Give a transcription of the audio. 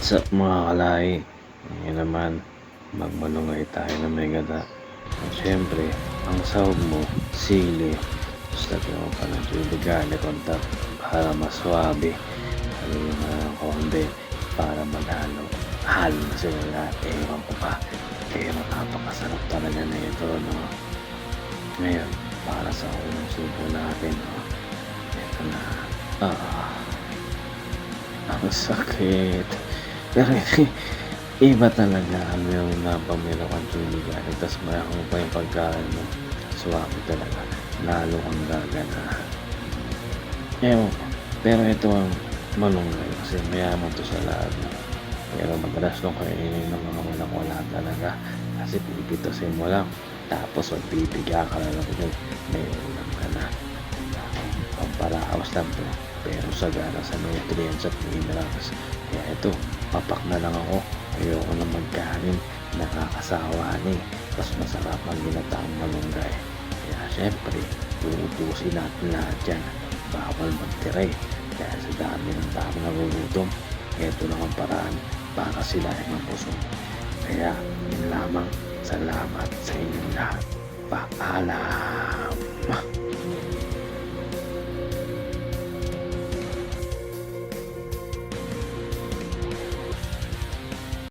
What's up mga kalay? Ngayon naman, magmalungay tayo ng may gata. At syempre, ang sahog mo, sili. Lagyan mo pa ng tubig garlic on top para mas swabe. Haluin mo ng konti para maghalo. Halo na sila lahat. Ewan ko pa. Pero napakasarap talaga na ito, no? Ngayon, para sa unang subo natin, no? Ito na. Ah, ang sakit. Iba talaga ano yung napamila kang garlic. Tapos mo pa yung pagkain mo. Suwabe talaga. Lalo kang gaganahan. Ewan ko. Pero ito ang malunggay kasi mayaman to sa lahat. Pero madalas nung kainin ng mga walang wala talaga. Kasi pipitasin mo lang. Tapos magpipiga ka na lang yun. May ulam ka na. Pamparaos lang to. Pero sagana sa nutrients at minerals. Kaya ito, papak na lang ako. Ayoko na magkanin. Nakakasawa ni. Tapos masarap ang ginataang malunggay. Kaya syempre, uubusin natin lahat yan. Bawal magtiray. Kaya sa dami ng tao nagugutom, ito lang ang paraan para sila ay mapusong. Kaya yun lamang, salamat sa inyong lahat. Paalam!